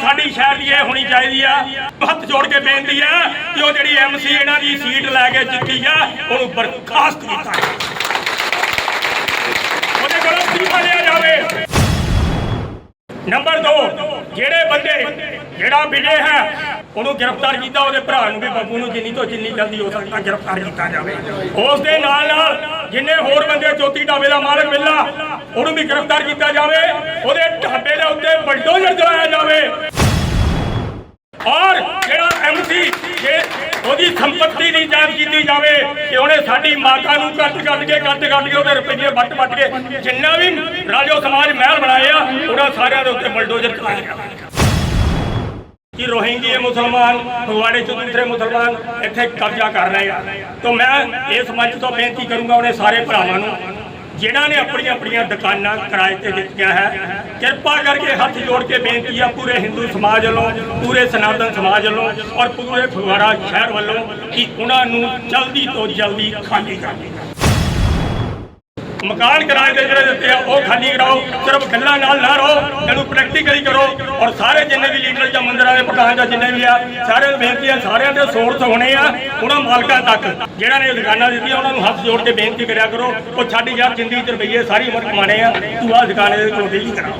ਸਾਡੀ ਸ਼ਹਿਰ ਦੀ ਇਹ ਹੋਣੀ ਚਾਹੀਦੀ ਆ। ਹੱਥ ਜੋੜ ਕੇ ਬੇਨਤੀ ਆ ਕਿ ਉਹ ਜਿਹੜੀ ਐਮਸੀ ਇਹਨਾਂ ਦੀ ਸੀਟ ਲੈ ਕੇ ਜਿੱਤੀ ਆ, ਉਹਨੂੰ ਬਰਖਾਸਤ ਕੀਤਾ ਉਹਦੇ ਕੋਲੋਂ ਅਸਤੀਫਾ ਲਿਆ ਜਾਵੇ। ਨੰਬਰ 2 ਜਿਹੜੇ ਬੰਦੇ, ਜਿਹੜਾ ਵਿਜੇ ਹੈ, ਉਹਨੂੰ ਗ੍ਰਿਫਤਾਰ ਕੀਤਾ, ਉਹਦੇ ਭਰਾ ਨੂੰ ਵੀ ਬੱਬੂ ਨੂੰ ਜਿੰਨੀ ਤੋਂ ਜਿੰਨੀ ਜਲਦੀ ਹੋ ਸਕਦਾ ਗ੍ਰਿਫਤਾਰ ਕੀਤਾ ਜਾਵੇ। ਉਸ ਦੇ ਨਾਲ ਨਾਲ ਜਿੰਨੇ ਹੋਰ ਬੰਦੇ ਜੋਤੀ ਢਾਬੇ ਦਾ ਮਾਲਕ ਮਿਲਣਾ ਉਹਨੂੰ ਵੀ ਗ੍ਰਿਫਤਾਰ ਕੀਤਾ ਜਾਵੇ। ਉਹਦੇ ਉਹਦੀ ਸੰਪਤੀ ਦੀ ਜਾਂਚ ਕੀਤੀ ਜਾਵੇ ਕਿ ਉਹਨੇ ਸਾਡੀ ਮਾਤਾ ਨੂੰ ਕੱਟ ਕੱਟ ਕੇ, ਕੱਟ ਕੱਟ ਕੇ ਉਹਦੇ ਰੁਪਈਏ ਵੱਟ ਵੱਟ ਕੇ ਜਿੰਨਾ ਵੀ ਰਾਜੋ ਸਮਾਜ ਮਹਿਲ ਬਣਾਏ ਆ ਉਹਨਾਂ ਸਾਰਿਆਂ ਦੇ ਉੱਤੇ ਬਲਡੋਜ਼ਰ ਚਲਾਇਆ ਜਾਵੇ ਕਿ ਰੋਹਿੰਗੀ ਮੁਸਲਮਾਨ, ਫਗਵਾੜੇ ਚ ਦੂਸਰੇ ਮੁਸਲਮਾਨ ਇੱਥੇ ਕਬਜ਼ਾ ਕਰ ਰਹੇ ਆ। ਤਾਂ ਮੈਂ ਇਸ ਮੰਚ ਤੋਂ ਬੇਨਤੀ ਕਰੂੰਗਾ ਉਹਨੇ ਸਾਰੇ ਭਰਾਵਾਂ ਨੂੰ ਜਿਨ੍ਹਾਂ ਨੇ ਆਪਣੀਆਂ ਆਪਣੀਆਂ ਦੁਕਾਨਾਂ ਕਿਰਾਏ ਤੇ ਦਿੱਤੀਆਂ ਹੈ, ਕਿਰਪਾ ਕਰਕੇ ਹੱਥ ਜੋੜ ਕੇ ਬੇਨਤੀ ਆ ਪੂਰੇ ਹਿੰਦੂ ਸਮਾਜ ਵੱਲੋਂ, ਪੂਰੇ ਸਨਾਤਨ ਸਮਾਜ ਵੱਲੋਂ ਔਰ ਪੂਰੇ ਫਗਵਾੜਾ ਸ਼ਹਿਰ ਵੱਲੋਂ ਕਿ ਉਹਨਾਂ ਨੂੰ ਜਲਦੀ ਤੋਂ ਜਲਦੀ ਖਾਲੀ ਕਰ ਮਕਾਨ ਕਿਰਾਏ ਤੇ ਜਿਹੜੇ ਦਿੱਤੇ ਆ, ਉਹ ਖਾਲੀ ਕਰਾਓ, ਸਿਰਫ ਗੱਲਾਂ ਨਾਲ ਨਾ ਰਹੋ, ਇਹਨੂੰ ਪ੍ਰੈਕਟੀਕਲੀ ਕਰੋ। ਔਰ ਸਾਰੇ ਜਿੰਨੇ ਵੀ ਲੀਡਰ ਜਾਂ ਮੰਦਰਾਂ ਦੇ ਪ੍ਰਧਾਨ ਜਾਂ ਜਿੰਨੇ ਵੀ ਆ, ਸਾਰਿਆਂ ਨੂੰ ਬੇਨਤੀ ਆ, ਸਾਰਿਆਂ ਦੇ ਸੋਰਸ ਹੋਣੇ ਆ, ਉਹਨਾਂ ਮਾਲਕਾਂ ਤੱਕ। ਜਿਹੜਾ ਨੇ ਦੁਕਾਨਾਂ ਦਿੱਤੀਆਂ, ਉਹਨਾਂ ਨੂੰ ਹੱਥ ਜੋੜ ਕੇ ਬੇਨਤੀ ਕਰਿਆ ਕਰੋ, ਉਹ ਛੱਡ ਯਾਰ ਜ਼ਿੰਦਗੀ ਚ ਰੁਪਈਏ ਸਾਰੀ ਉਮਰ ਕਮਾਣੇ ਆ, ਤੂੰ ਆ ਦੁਕਾਨੇ ਦੇ ਕੋਲ ਹੀ ਕਰਾ।